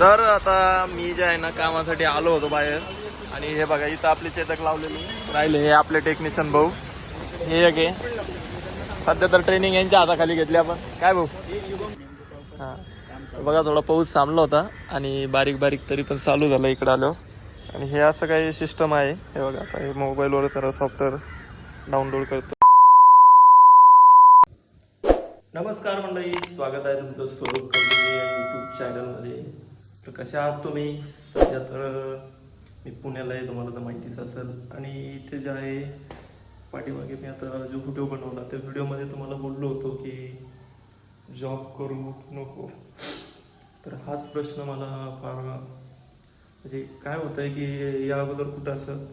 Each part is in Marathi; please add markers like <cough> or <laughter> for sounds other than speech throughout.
तर आता मी जे आहे ना कामासाठी आलो होतो बाहेर. आणि हे बघा इथं आपले चेतक लावलेले. राहिले हे आपले टेक्निशियन भाऊ. हे एक आहे. सध्या तर ट्रेनिंग यांच्या हाताखाली घेतली आपण. काय भाऊ? हां. बघा थोडा पाऊस थांबला होता आणि बारीक बारीक तरी पण चालू झालं इकडं आलो आणि हे असं काही सिस्टम आहे. हे बघा आता हे मोबाईलवर तर सॉफ्टवेअर डाउनलोड करतो. नमस्कार मंडळी स्वागत आहे तुमचं स्वरूप कवडे या यूट्यूब चॅनलमध्ये तर कशा आहात तुम्ही? सध्या तर मी पुण्याला आहे तुम्हाला तर माहितीच असेल. आणि इथे जे आहे पाठीमागे मी आता जो व्हिडिओ बनवला त्या व्हिडिओमध्ये तुम्हाला बोललो होतो की जॉब करू नको. तर हाच प्रश्न मला फार म्हणजे काय होतं आहे की या अगोदर कुठं असं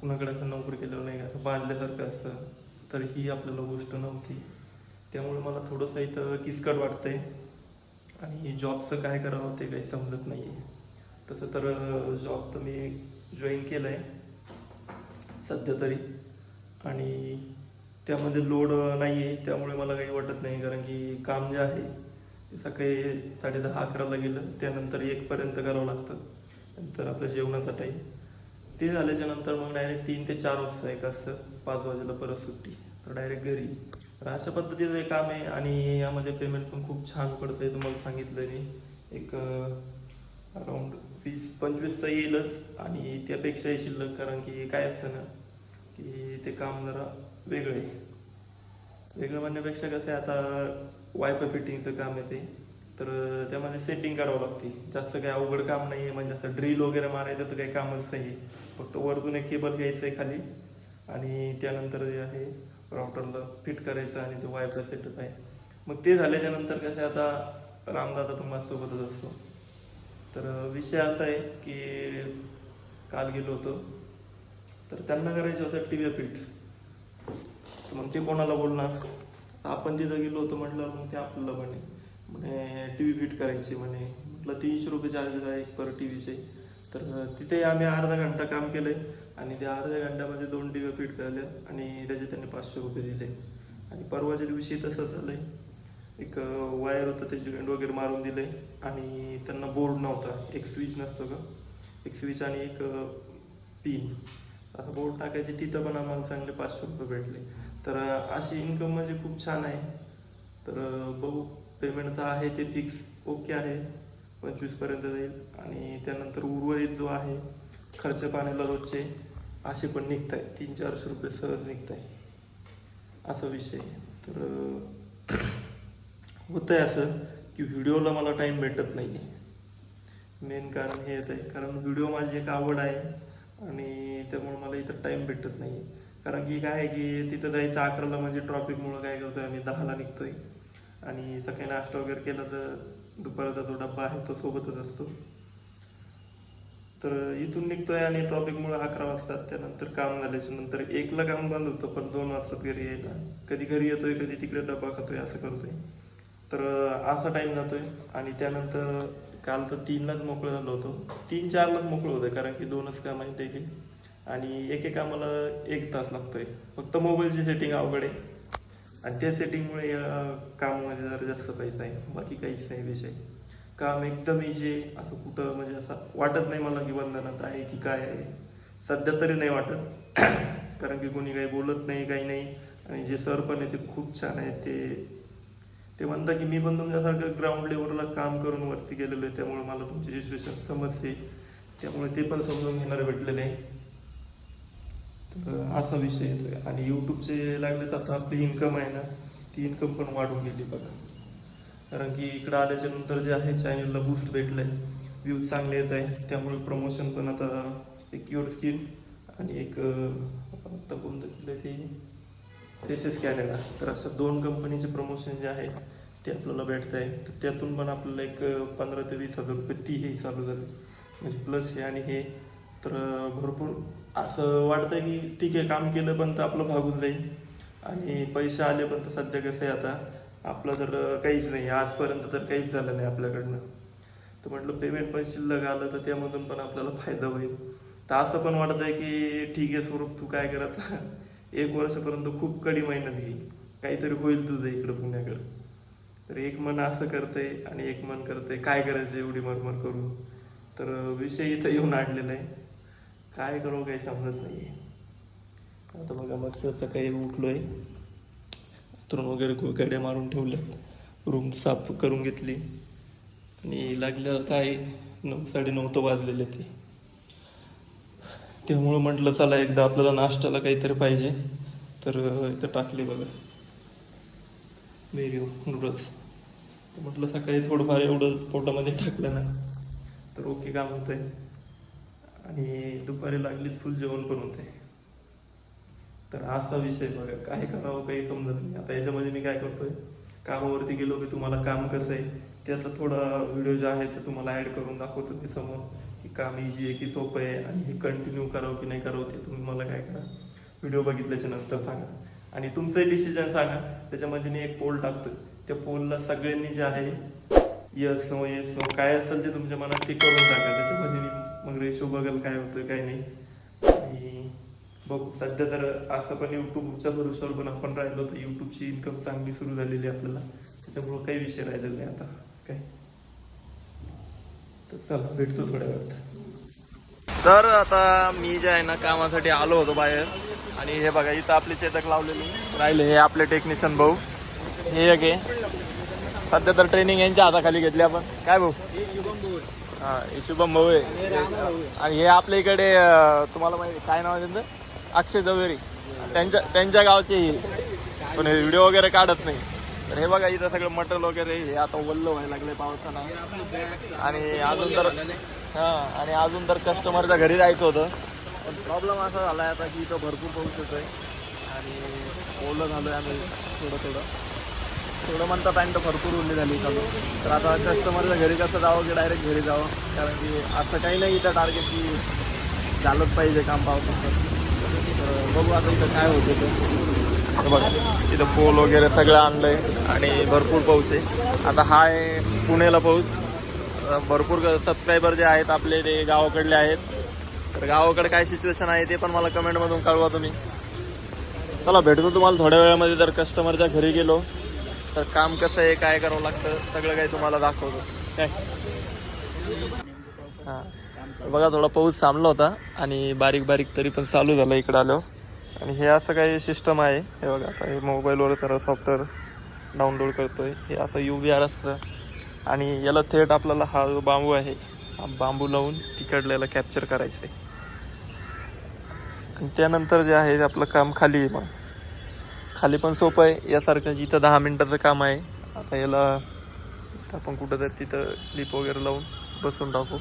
कुणाकडे असं नोकरी केलं नाही असं बांधल्यासारखं असतं तर ही आपल्याला गोष्ट नव्हती. त्यामुळे मला थोडंसं इथं किचकट वाटतंय. आणि जॉबचं काय करावं ते काही समजत नाही आहे तसं तर जॉब तर मी जॉईन केलं आहे सध्या तरी. आणि त्यामध्ये लोड नाही आहे त्यामुळे मला काही वाटत नाही. कारण की काम जे आहे ते सकाळी साडे दहा अकराला गेलं. त्यानंतर एकपर्यंत करावं लागतं. नंतर आपल्या जेवणाचा टाईम ते झाल्याच्यानंतर मग डायरेक्ट तीन ते चार वाजता एक असतं. पाच वाजेला परत सुट्टी. तर डायरेक्ट घरी. तर अशा पद्धतीचं हे काम आहे आणि यामध्ये पेमेंट पण खूप छान पडतं आहे तुम्हाला सांगितलं मी. एक अराऊंड वीस पंचवीसचा येईलच आणि त्यापेक्षाही शिल्लक कारण की काय असतं ना की ते काम जरा वेगळं आहे. वेगळं म्हणण्यापेक्षा कसं आहे आता वायफाय फिटिंगचं काम आहे ते. तर त्यामध्ये सेटिंग करावं लागते. जास्त काही अवघड काम नाही आहे म्हणजे असं ड्रिल वगैरे मारायचं तर काही कामच नाही आहे फक्त वरतून एक केबल घ्यायचं आहे खाली आणि त्यानंतर जे आहे राऊटरला फिट करायचं आणि ते वायफाय सेटअप आहे. मग ते झाल्याच्यानंतर कसं आहे आता रामदादा पण माझ्यासोबतच असतो. तर विषय असा आहे की काल गेलो होतो. तर त्यांना करायचं होतं टी व्ही फिट तर मग ते कोणाला बोलणार? आपण तिथं गेलो होतो म्हटलं मग ते आपल्याला म्हणे म्हणे टी व्ही फिट करायची म्हणे. म्हटलं तीनशे रुपये चार्जेस आहे पर टी व्हीचे तर तिथे आम्ही अर्धा घंटा काम केलं आहे आणि त्या अर्ध्या घंट्यामध्ये दोन टी व्ही फिट केल्या आणि त्याचे त्यांनी पाचशे रुपये दिले. आणि परवाच्या दिवशी तसं झालंय. एक वायर होतं ते जॉईंट वगैरे मारून दिले. आणि त्यांना बोर्ड नव्हता. एक स्विच नसतो का एक स्विच आणि एक पिन असं बोर्ड टाकायचे तिथं पण आम्हाला चांगले पाचशे रुपये भेटले. तर अशी इन्कम म्हणजे खूप छान आहे. तर बघू. पेमेंट तर आहे ते फिक्स ओके आहे. पंचवीसपर्यंत जाईल. आणि त्यानंतर उर्वरित जो आहे खर्च पाण्याला रोजचे असे पण निघत आहे तीन चारशे रुपये सहज निघत आहे असा विषय तर होतं आहे असं की व्हिडिओला मला टाईम भेटत नाही आहे मेन कारण हे येत आहे. कारण व्हिडिओ माझी एक आवड आहे आणि त्यामुळे मला इथं टाईम भेटत नाही आहे कारण की काय आहे की तिथं जायचं अकराला म्हणजे ट्रॉफिकमुळं काय करतो आहे आम्ही? दहाला निघतो आहे आणि सकाळी नाश्ता वगैरे केला तर दुपारचा जो डब्बा आहे तो सोबतच असतो. तर इथून निघतोय आणि ट्रॉफिकमुळे अकरा वाजतात. त्यानंतर काम झाल्याच्यानंतर एकला काम बंद होतं पण दोन वाजता घरी यायला. कधी घरी येतोय कधी तिकडे डब्बा खातोय असं करतोय. तर असा टाईम जातोय. आणि त्यानंतर काल तर तीनलाच मोकळं झालो होतो. तीन चारलाच मोकळं होतं कारण की दोनच काम आहेत ते आणि एक एक कामाला एक तास लागतोय. फक्त मोबाईलची सेटिंग अवघड आहे. आणि त्या सेटिंगमुळे या कामामध्ये जरा जास्त पैसा आहे. बाकी काहीच नाही विषय. काम एकदम इजे असं कुठं म्हणजे असं वाटत नाही मला की बंधनात आहे की काय आहे. सध्या तरी नाही वाटत. <clears throat> कारण की कोणी काही बोलत नाही काही नाही. आणि जे सर पण आहे ते खूप छान आहे ते ते म्हणतात की मी पण तुमच्यासारखं ग्राउंड लेवलला काम करून वरती गेलेलो आहे. त्यामुळे मला तुमची सिच्युएशन समजते. त्यामुळे ते पण समजून घेणारे भेटलेले आहे. तर असा विषय येतोय. आणि यूट्यूबचे लागले तर आता आपली इन्कम आहे ना ती इन्कम पण वाढून गेली बघा. कारण की इकडं आल्याच्यानंतर जे आहे चॅनलला बूस्ट भेटलंय. व्ह्यूज चांगले येत आहे त्यामुळे प्रमोशन पण आता एक क्युअर स्किन आणि एक आता कोणतं केलं ते? फेसेस कॅनेडा तर अशा दोन कंपनीचे प्रमोशन जे आहे ते आपल्याला भेटत आहे तर त्यातून पण आपल्याला एक पंधरा ते वीस हजार रुपये ती हे चालू झाले. म्हणजे प्लस हे आणि हे. तर भरपूर असं वाटतं की ठीक आहे काम केलं पण तर आपलं भागून जाईल. आणि पैसे आले पण तर सध्या कसं आहे आता आपलं तर काहीच नाही. आजपर्यंत तर काहीच झालं नाही आपल्याकडनं. तर म्हटलं पेमेंट पण शिल्लक आलं तर त्यामधून पण आपल्याला फायदा होईल. तर असं पण वाटत आहे की ठीक आहे स्वरूप तू काय करत? <laughs> एक वर्षापर्यंत खूप कडी मेहनत घे. काहीतरी होईल तुझं इकडं पुण्याकडं. तर एक मन असं करतंय आणि एक मन करतंय. काय करायचं एवढी मरमर करू तर विषय इथं येऊन आणलेला आहे. काय करू काही समजत नाही आता बघा मस्त सकाळी उठलोय. अंथरूण वगैरे गड्या मारून ठेवल्यात रूम साफ करून घेतली. आणि लागलेलं काय नऊ साडेनऊ तर वाजलेले ते. त्यामुळं म्हटलं चला एकदा आपल्याला नाश्त्याला काहीतरी पाहिजे. तर इथं टाकली बघा. मेरी नूडल्स म्हटलं सकाळी थोडंफार एवढं पोटामध्ये टाकलं ना तर ओके काम होतंय. आणि दुपारी लागलीच फुल जेवण पण होतंय. तर असा विषय बघा काय करावं काही समजत नाही. आता याच्यामध्ये मी काय करतोय कामावरती गेलो की तुम्हाला काम कसं आहे त्याचा थोडा व्हिडिओ जो आहे तो तुम्हाला ॲड करून दाखवतो मी समोर. की काम इझी आहे की सोपं आहे आणि हे कंटिन्यू करावं की नाही करावं ते तुम्ही मला काय करा. व्हिडिओ बघितल्याच्या नंतर सांगा. आणि तुमचं डिसिजन सांगा. त्याच्यामध्ये मी एक पोल टाकतो त्या पोलला सगळ्यांनी जे आहे यस नो येस नो काय असेल ते तुमच्या मनात ते करून टाका. त्याच्यामध्ये मी मग रेशो बघाल काय होतं काय नाही. बघू सध्या तर असं पण युट्यूबच्या भरोश्यावर पण आपण राहिलो तर युट्यूबची इन्कम चांगली सुरू झालेली आहे आपल्याला. त्याच्यामुळं काही विषय राहिलेला नाही आता. काय? तर चला भेटतो थोड्या वेळात. तर आता मी जे आहे ना कामासाठी आलो होतो बाहेर. आणि हे बघा इथं आपले शेतक लावलेले. राहिले हे आपले टेक्निशियन भाऊ. हे एक आहे. सध्या तर ट्रेनिंग यांच्या हाताखाली घेतली आपण. काय भाऊ? हा हे शुभम भाऊ आहे. आणि हे आपल्या इकडे तुम्हाला माहिती काय नाव आहे त्यांचं? अक्षय जवेरी त्यांच्या त्यांच्या गावचे पण हे व्हिडिओ वगैरे काढत नाही. तर हे बघा इथं सगळं मटल वगैरे हे आता वल्ल व्हायला लागले पावसानं. आणि अजून तर हां आणि अजून तर कस्टमरच्या घरी जायचं होतं. पण प्रॉब्लेम असा झाला आहे आता की इथं भरपूर पाऊस येतोय. आणि ओलं झालोय आम्ही थोडं थोडं. थोडं म्हणता पॅन्ट भरपूर उरली झाली चालू तर आता कस्टमरच्या घरी कसं जावं की डायरेक्ट घरी जावं? कारण की असं काही नाही इथं टार्गेट की झालंच पाहिजे काम पावसाचं. बघू आता इथं काय होतं ते. बघा इथं पोल वगैरे सगळं आणलंय आणि भरपूर पाऊस आहे. आता हा आहे पुणेला पाऊस. भरपूर सबस्क्रायबर जे आहेत आपले ते गावाकडले आहेत. तर गावाकडे काय सिच्युएशन आहे ते पण मला कमेंटमधून कळवा तुम्ही. चला भेटतो तुम्हाला थोड्या वेळामध्ये जर कस्टमरच्या घरी गेलो. तर काम कसं आहे काय करावं लागतं सगळं काही तुम्हाला दाखवतो. काय? हां. बघा थोडा पाऊस थांबला होता आणि बारीक बारीक तरी पण चालू झालं इकडं आलो आणि हे असं काही सिस्टम आहे. हे बघा आता हे मोबाईलवर तर सॉफ्टवेअर डाउनलोड करतोय. हे असं यू व्ही आर असतं. आणि याला थेट आपल्याला हा जो बांबू आहे हा बांबू लावून तिकडल्याला कॅप्चर करायचं आहे आणि त्यानंतर जे आहे ते आपलं काम खाली आहे मग. खाली पण सोपं आहे. यासारखं जिथं दहा मिनटाचं काम आहे आता याला आपण कुठं तरी तिथं क्लिप वगैरे लावून बसून टाकू.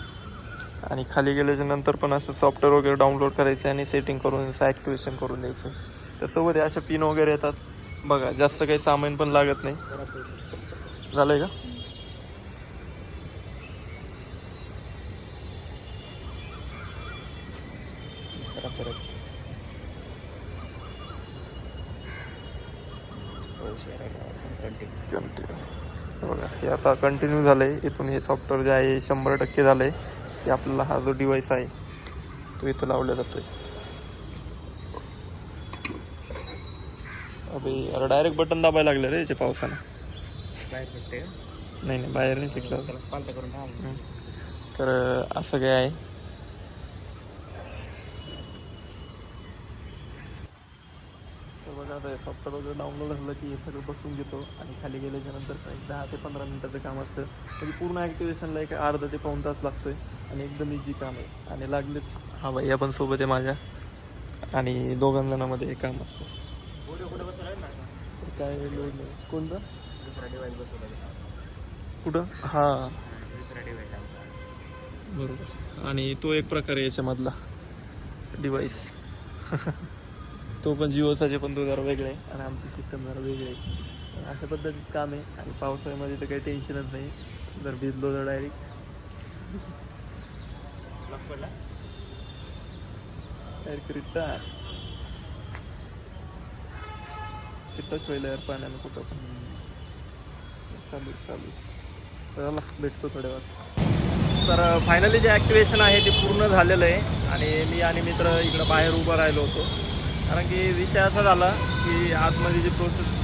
आणि खाली गेल्याच्यानंतर पण असं सॉफ्टवेअर वगैरे डाउनलोड करायचं आणि सेटिंग करून असं ॲक्टिवेशन करून द्यायचं. त्यासोबत हे अशा पिन वगैरे येतात. बघा जास्त काही सामान पण लागत नाही. झालंय का? कंटिन्यू बघा हे आता कंटिन्यू झालंय. इथून हे सॉफ्टवेअर जे आहे शंभर टक्के झालंय. की आपल्याला हा जो डिव्हाइस आहे तो इथं लावला जातोय. अबे अरे डायरेक्ट बटन दाबायला लागलं रे याच्या पावसानं. नाही नाही बाहेर नाही हम्म. तर असं काय आहे तर बघा आता सॉफ्टवेअर वगैरे डाउनलोड झालं की हे सगळं बसून घेतो आणि खाली गेल्याच्यानंतर एक दहा ते पंधरा मिनटाचं काम असतं. म्हणजे पूर्ण ॲक्टिवेशनला एक अर्धा ते पाऊण तास लागतो आहे आणि एकदम इजी काम आहे. आणि लागलेच. हा भाई आपण सोबत आहे माझ्या. आणि दोघां जणांमध्ये हे काम असतं. तर काय लोड नाही. कोणतं? कुठं? हां. बरोबर. आणि तो एक प्रकार आहे याच्यामधला डिवाइस <laughs> तो पण जिओचा पण तो जरा वेगळा आहे. आणि आमची सिस्टम जरा वेगळी आहे. अशा पद्धतीत काम आहे. आणि पावसाळ्यामध्ये तर काही टेन्शनच नाही. जर भिजलो तर डायरेक्ट तिथंच पहिलं यार पाण्यानं कुठं पण. चालू चालू चला भेटतो थोड्या वेळात. तर फायनली जे ॲक्टिवेशन आहे ते पूर्ण झालेलं आहे. आणि मी आणि मित्र इकडं बाहेर उभं राहिलो होतो. कारण की विषय असा झाला की आतमध्ये जी प्रोसेस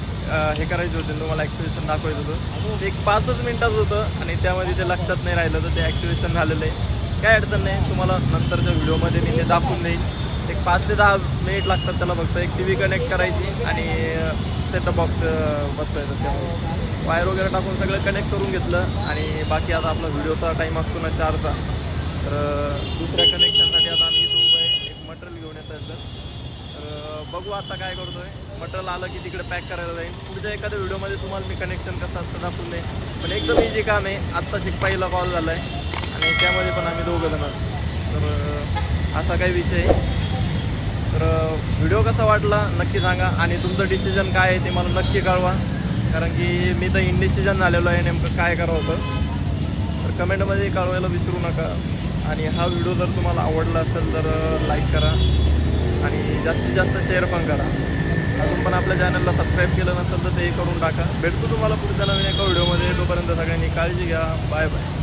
हे करायची होती तुम्हाला ॲक्टिवेशन दाखवायचं होतं. ते एक पाचच मिनिटाचं होतं आणि त्यामध्ये ते लक्षात नाही राहिलं तर ते ॲक्टिवेशन झालेलं आहे. काय अडचण नाही तुम्हाला नंतरच्या व्हिडिओमध्ये मी ते दाखवून देईन. एक पाच ते दहा मिनिट लागतात त्याला फक्त. एक टी व्ही कनेक्ट करायची आणि सेटअप बॉक्स बसवायचं त्यामुळे वायर वगैरे टाकून सगळं कनेक्ट करून घेतलं आणि बाकी आता आपला व्हिडिओचा टाईम असतो ना चारचा. तर दुसऱ्या कनेक्ट आता आम्ही इथं उभं आहे एक मटेरियल घेऊन येतं तर तर बघू आता काय करतोय. मटेरियल आलं की तिकडे पॅक करायला जाईल पुढच्या एखाद्या व्हिडिओमध्ये तुम्हाला मी कनेक्शन कसं असतं दाखवून देईन. पण एकदम इझी काम आहे. आत्ता शिकपाईला कॉल झाला आहे आणि त्यामध्ये पण आम्ही दोघं जण आहोत. तर असा काही विषय आहे. तर व्हिडिओ कसा वाटला नक्की सांगा. आणि तुमचं डिसिजन काय आहे ते मला नक्की कळवा. कारण की मी तर इनडिसिजन झालेलो आहे. नेमकं काय करावं होतं. तर कमेंटमध्ये कळवायला विसरू नका. आणि हा व्हिडिओ जर तुम्हाला आवडला असेल तर लाईक करा. आणि जास्तीत जास्त शेअर पण करा. अजून पण आपल्या चॅनलला सबस्क्राईब केलं नसेल तर ते करून टाका. भेटतो तुम्हाला पुढच्या नवीन एका व्हिडिओमध्ये तोपर्यंत सगळ्यांनी काळजी घ्या. Bye bye